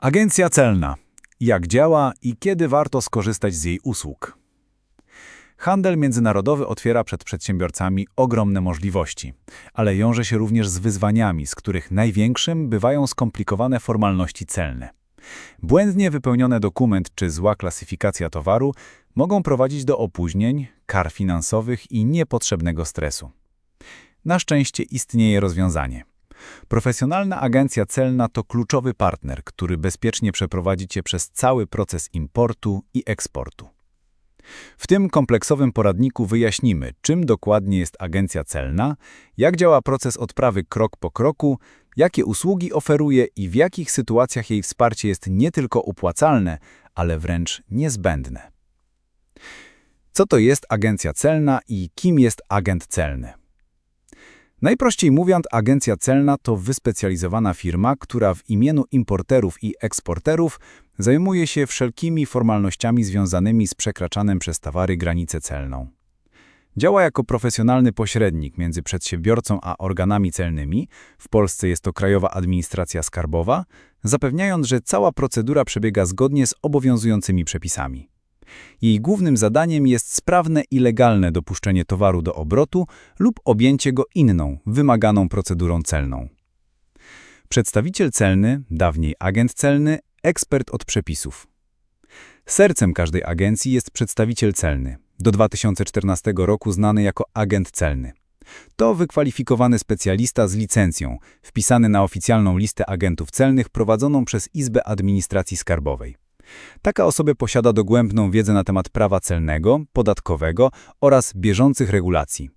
Agencja celna. Jak działa i kiedy warto skorzystać z jej usług? Handel międzynarodowy otwiera przed przedsiębiorcami ogromne możliwości, ale wiąże się również z wyzwaniami, z których największym bywają skomplikowane formalności celne. Błędnie wypełniony dokument czy zła klasyfikacja towaru mogą prowadzić do opóźnień, kar finansowych i niepotrzebnego stresu. Na szczęście istnieje rozwiązanie. Profesjonalna agencja celna to kluczowy partner, który bezpiecznie przeprowadzi Cię przez cały proces importu i eksportu. W tym kompleksowym poradniku wyjaśnimy, czym dokładnie jest agencja celna, jak działa proces odprawy krok po kroku, jakie usługi oferuje i w jakich sytuacjach jej wsparcie jest nie tylko opłacalne, ale wręcz niezbędne. Co to jest agencja celna i kim jest agent celny? Najprościej mówiąc, agencja celna to wyspecjalizowana firma, która w imieniu importerów i eksporterów zajmuje się wszelkimi formalnościami związanymi z przekraczaniem przez towary granicę celną. Działa jako profesjonalny pośrednik między przedsiębiorcą a organami celnymi, w Polsce jest to Krajowa Administracja Skarbowa, zapewniając, że cała procedura przebiega zgodnie z obowiązującymi przepisami. Jej głównym zadaniem jest sprawne i legalne dopuszczenie towaru do obrotu lub objęcie go inną, wymaganą procedurą celną. Przedstawiciel celny, dawniej agent celny, ekspert od przepisów. Sercem każdej agencji jest przedstawiciel celny, do 2014 roku znany jako agent celny. To wykwalifikowany specjalista z licencją, wpisany na oficjalną listę agentów celnych prowadzoną przez Izbę Administracji Skarbowej. Taka osoba posiada dogłębną wiedzę na temat prawa celnego, podatkowego oraz bieżących regulacji.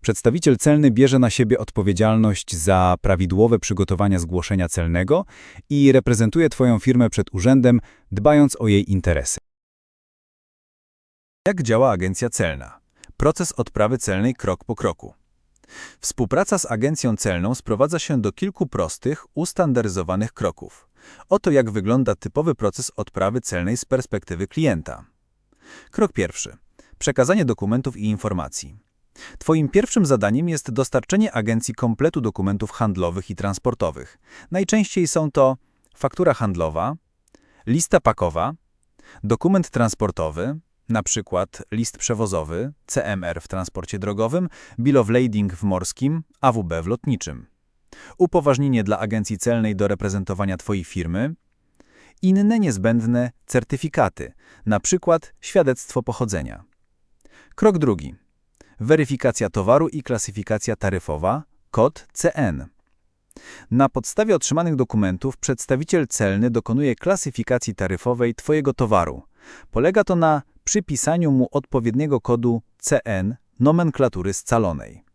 Przedstawiciel celny bierze na siebie odpowiedzialność za prawidłowe przygotowanie zgłoszenia celnego i reprezentuje Twoją firmę przed urzędem, dbając o jej interesy. Jak działa agencja celna? Proces odprawy celnej krok po kroku. Współpraca z agencją celną sprowadza się do kilku prostych, ustandaryzowanych kroków. Oto jak wygląda typowy proces odprawy celnej z perspektywy klienta. Krok pierwszy. Przekazanie dokumentów i informacji. Twoim pierwszym zadaniem jest dostarczenie agencji kompletu dokumentów handlowych i transportowych. Najczęściej są to faktura handlowa, lista pakowa, dokument transportowy, na przykład list przewozowy, CMR w transporcie drogowym, bill of lading w morskim, AWB w lotniczym. Upoważnienie dla agencji celnej do reprezentowania Twojej firmy, inne niezbędne certyfikaty, na przykład świadectwo pochodzenia. Krok drugi. Weryfikacja towaru i klasyfikacja taryfowa, kod CN. Na podstawie otrzymanych dokumentów przedstawiciel celny dokonuje klasyfikacji taryfowej Twojego towaru. Polega to na przypisaniu mu odpowiedniego kodu CN nomenklatury scalonej.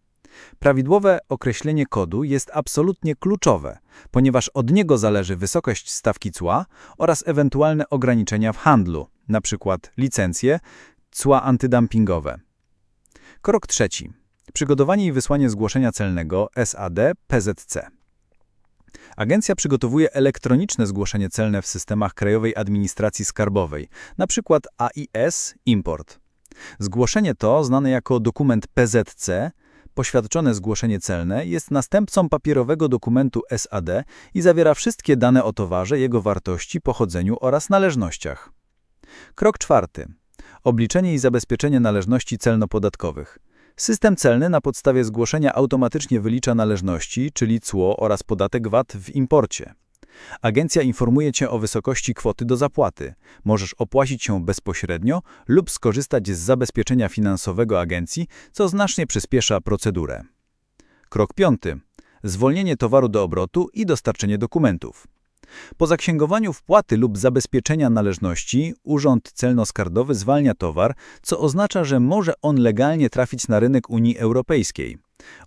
Prawidłowe określenie kodu jest absolutnie kluczowe, ponieważ od niego zależy wysokość stawki cła oraz ewentualne ograniczenia w handlu, np. licencje, cła antydumpingowe. Krok trzeci. Przygotowanie i wysłanie zgłoszenia celnego SAD PZC. Agencja przygotowuje elektroniczne zgłoszenie celne w systemach Krajowej Administracji Skarbowej, np. AIS Import. Zgłoszenie to, znane jako dokument PZC, poświadczone zgłoszenie celne, jest następcą papierowego dokumentu SAD i zawiera wszystkie dane o towarze, jego wartości, pochodzeniu oraz należnościach. Krok czwarty. Obliczenie i zabezpieczenie należności celno-podatkowych. System celny na podstawie zgłoszenia automatycznie wylicza należności, czyli cło oraz podatek VAT w imporcie. Agencja informuje Cię o wysokości kwoty do zapłaty. Możesz opłacić się bezpośrednio lub skorzystać z zabezpieczenia finansowego agencji, co znacznie przyspiesza procedurę. Krok piąty. Zwolnienie towaru do obrotu i dostarczenie dokumentów. Po zaksięgowaniu wpłaty lub zabezpieczenia należności, Urząd Celno-Skarbowy zwalnia towar, co oznacza, że może on legalnie trafić na rynek Unii Europejskiej.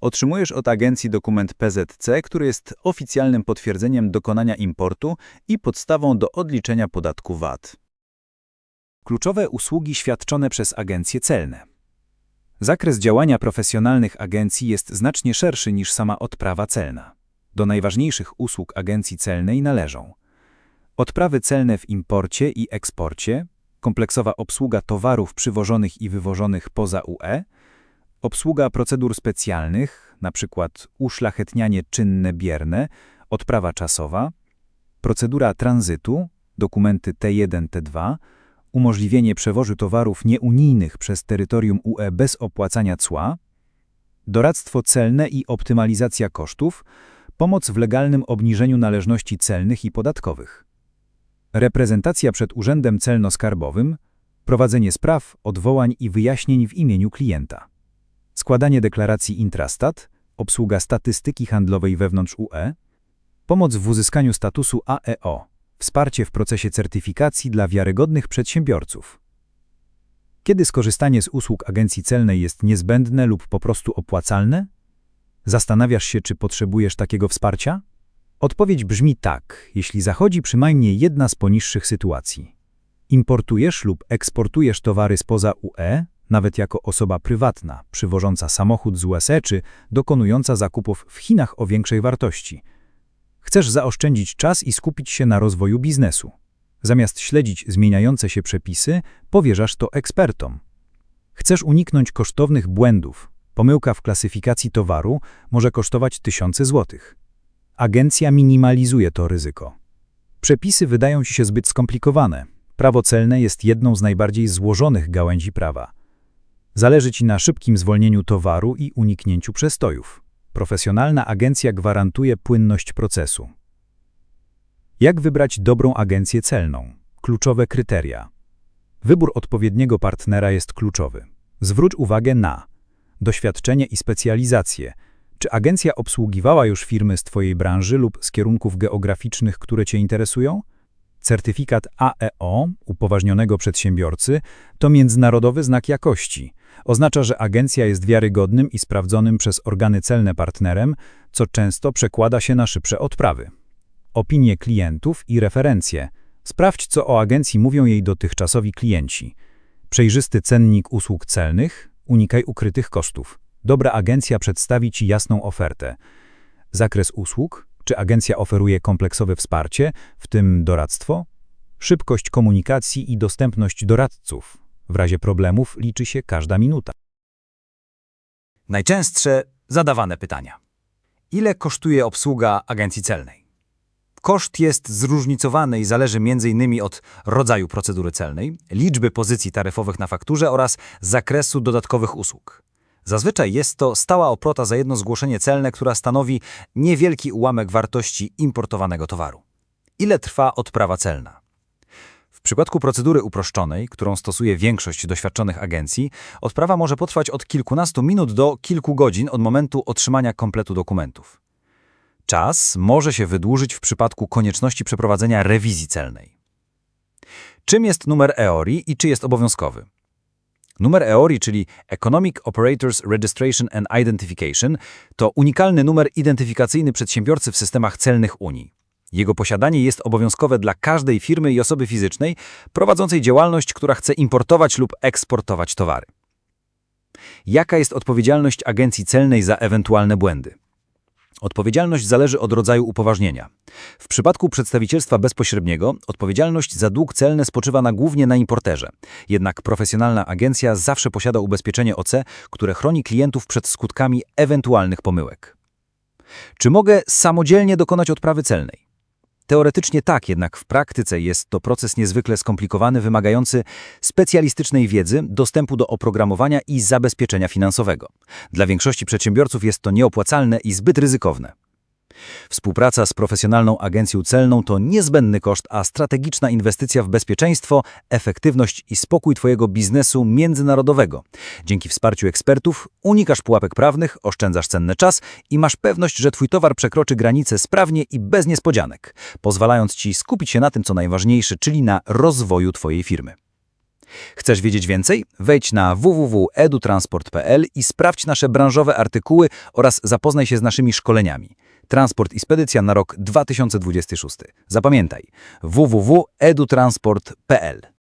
Otrzymujesz od agencji dokument PZC, który jest oficjalnym potwierdzeniem dokonania importu i podstawą do odliczenia podatku VAT. Kluczowe usługi świadczone przez agencje celne. Zakres działania profesjonalnych agencji jest znacznie szerszy niż sama odprawa celna. Do najważniejszych usług agencji celnej należą odprawy celne w imporcie i eksporcie, kompleksowa obsługa towarów przywożonych i wywożonych poza UE, obsługa procedur specjalnych, np. uszlachetnianie czynne bierne, odprawa czasowa, procedura tranzytu, dokumenty T1, T2, umożliwienie przewozu towarów nieunijnych przez terytorium UE bez opłacania cła, doradztwo celne i optymalizacja kosztów, pomoc w legalnym obniżeniu należności celnych i podatkowych, reprezentacja przed Urzędem Celno-Skarbowym, prowadzenie spraw, odwołań i wyjaśnień w imieniu klienta, składanie deklaracji intrastat, obsługa statystyki handlowej wewnątrz UE, pomoc w uzyskaniu statusu AEO, wsparcie w procesie certyfikacji dla wiarygodnych przedsiębiorców. Kiedy skorzystanie z usług agencji celnej jest niezbędne lub po prostu opłacalne? Zastanawiasz się, czy potrzebujesz takiego wsparcia? Odpowiedź brzmi tak, jeśli zachodzi przynajmniej jedna z poniższych sytuacji. Importujesz lub eksportujesz towary spoza UE, nawet jako osoba prywatna, przywożąca samochód z USA czy dokonująca zakupów w Chinach o większej wartości. Chcesz zaoszczędzić czas i skupić się na rozwoju biznesu. Zamiast śledzić zmieniające się przepisy, powierzasz to ekspertom. Chcesz uniknąć kosztownych błędów. Pomyłka w klasyfikacji towaru może kosztować tysiące złotych. Agencja minimalizuje to ryzyko. Przepisy wydają ci się zbyt skomplikowane. Prawo celne jest jedną z najbardziej złożonych gałęzi prawa. Zależy ci na szybkim zwolnieniu towaru i uniknięciu przestojów. Profesjonalna agencja gwarantuje płynność procesu. Jak wybrać dobrą agencję celną? Kluczowe kryteria. Wybór odpowiedniego partnera jest kluczowy. Zwróć uwagę na doświadczenie i specjalizację. Czy agencja obsługiwała już firmy z Twojej branży lub z kierunków geograficznych, które Cię interesują? Certyfikat AEO, upoważnionego przedsiębiorcy, to międzynarodowy znak jakości. Oznacza, że agencja jest wiarygodnym i sprawdzonym przez organy celne partnerem, co często przekłada się na szybsze odprawy. Opinie klientów i referencje. Sprawdź, co o agencji mówią jej dotychczasowi klienci. Przejrzysty cennik usług celnych, unikaj ukrytych kosztów. Dobra agencja przedstawi Ci jasną ofertę. Zakres usług, czy agencja oferuje kompleksowe wsparcie, w tym doradztwo? Szybkość komunikacji i dostępność doradców. W razie problemów liczy się każda minuta. Najczęstsze zadawane pytania. Ile kosztuje obsługa agencji celnej? Koszt jest zróżnicowany i zależy m.in. od rodzaju procedury celnej, liczby pozycji taryfowych na fakturze oraz zakresu dodatkowych usług. Zazwyczaj jest to stała opłata za jedno zgłoszenie celne, która stanowi niewielki ułamek wartości importowanego towaru. Ile trwa odprawa celna? Przypadku procedury uproszczonej, którą stosuje większość doświadczonych agencji, odprawa może potrwać od kilkunastu minut do kilku godzin od momentu otrzymania kompletu dokumentów. Czas może się wydłużyć w przypadku konieczności przeprowadzenia rewizji celnej. Czym jest numer EORI i czy jest obowiązkowy? Numer EORI, czyli Economic Operators Registration and Identification, to unikalny numer identyfikacyjny przedsiębiorcy w systemach celnych Unii. Jego posiadanie jest obowiązkowe dla każdej firmy i osoby fizycznej prowadzącej działalność, która chce importować lub eksportować towary. Jaka jest odpowiedzialność agencji celnej za ewentualne błędy? Odpowiedzialność zależy od rodzaju upoważnienia. W przypadku przedstawicielstwa bezpośredniego odpowiedzialność za dług celny spoczywa na głównie na importerze. Jednak profesjonalna agencja zawsze posiada ubezpieczenie OC, które chroni klientów przed skutkami ewentualnych pomyłek. Czy mogę samodzielnie dokonać odprawy celnej? Teoretycznie tak, jednak w praktyce jest to proces niezwykle skomplikowany, wymagający specjalistycznej wiedzy, dostępu do oprogramowania i zabezpieczenia finansowego. Dla większości przedsiębiorców jest to nieopłacalne i zbyt ryzykowne. Współpraca z profesjonalną agencją celną to niezbędny koszt, a strategiczna inwestycja w bezpieczeństwo, efektywność i spokój Twojego biznesu międzynarodowego. Dzięki wsparciu ekspertów unikasz pułapek prawnych, oszczędzasz cenny czas i masz pewność, że Twój towar przekroczy granice sprawnie i bez niespodzianek, pozwalając Ci skupić się na tym, co najważniejsze, czyli na rozwoju Twojej firmy. Chcesz wiedzieć więcej? Wejdź na www.edutransport.pl i sprawdź nasze branżowe artykuły oraz zapoznaj się z naszymi szkoleniami. Transport i Spedycja na rok 2026. Zapamiętaj www.edutransport.pl